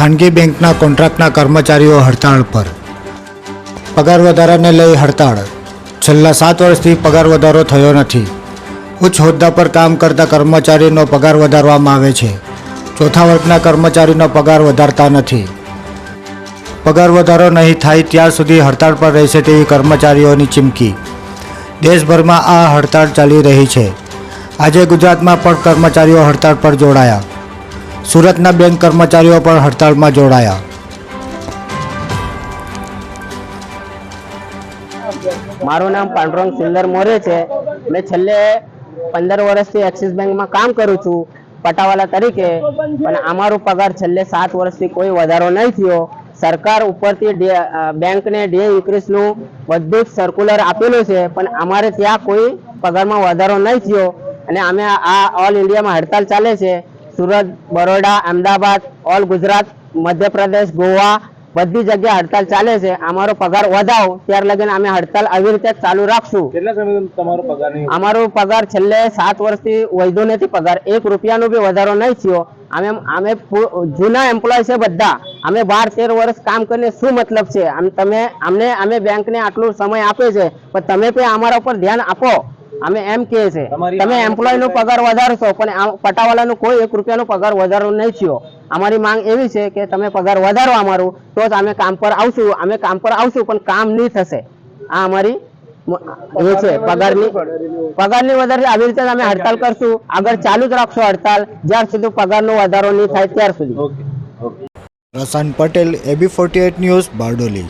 ખાનગી બેંકના કોન્ટ્રાક્ટના કર્મચારીઓ હડતાળ પર. પગાર વધારાને લઈ હડતાળ. છેલ્લા સાત વર્ષથી પગાર વધારો થયો નથી. ઉચ્ચ હોદ્દા પર કામ કરતા કર્મચારીનો પગાર વધારવામાં આવે છે. ચોથા વર્ગના કર્મચારીનો પગાર વધારતા નથી. પગાર વધારો નહીં થાય ત્યાં સુધી હડતાળ પર રહેશે તેવી કર્મચારીઓની ચીમકી. દેશભરમાં આ હડતાળ ચાલી રહી છે. આજે ગુજરાતમાં પણ કર્મચારીઓ હડતાળ પર જોડાયા. સુરતના બેંક કર્મચારીઓ પણ હડતાળમાં જોડાયા. મારું નામ પાંડુરંગ સુંદર મોરે છે. મેં છેલ્લે પંદર વર્ષથી એક્સિસ બેંકમાં કામ કરું છું, પટાવાલા તરીકે. પણ અમારો પગાર છેલ્લે સાત વર્ષથી કોઈ વધારો નહીં થયો. સરકાર ઉપરથી બેંકને ડે ઇન્ક્રીઝનું બધું સર્ક્યુલર આપેલું છે. પણ અમારે ત્યાં કોઈ પગારમાં વધારો નહીં થયો. અને અમે આ ઓલ ઇન્ડિયામાં હડતાલ ચાલે છે. સુરત બરોડા અમદાવાદ ઓલ ગુજરાત મધ્યપ્રદેશ ગોવા બધી જગ્યાએ હડતાલ ચાલે છે. અમારો પગાર વધાવો ત્યાર લગીને અમે હડતાલ આવી રીતે ચાલુ રાખશું. કેટલા સમય તમારો પગાર અમારો પગાર છેલ્લે સાત વર્ષથી વધુ નથી પગાર. એક રૂપિયાનો બી વધારો નહીં થયો. અમે અમે જૂના એમ્પ્લોય છે બધા. અમે બાર તેર વર્ષ કામ કરીને શું મતલબ છે? આમ તમે અમને અમે બેંકને આટલો સમય આપે છે. પણ તમે પણ અમારા ઉપર ધ્યાન આપો. અમે એમ કહે છે તમે એમ્પ્લોય નો પગાર વધારશો પણ પટાવાલા પટાવાળાનો કોઈ એક રૂપિયાનો પગાર વધારો નહીં થયો. અમારી માંગ એવી છે કે તમે પગાર વધારો અમારું તો જ અમે કામ પર આવશું અમે કામ પર આવશું પણ કામ નહીં થશે. આ અમારી એ છે પગારની પગારની વધારે આવી રીતે અમે હડતાલ કરશું. આગળ ચાલુ જ રાખશો હડતાલ. જ્યાર સુધી પગારનો વધારો નહીં થાય ત્યાર સુધી. Rasan Patel AB forty news Bardoli.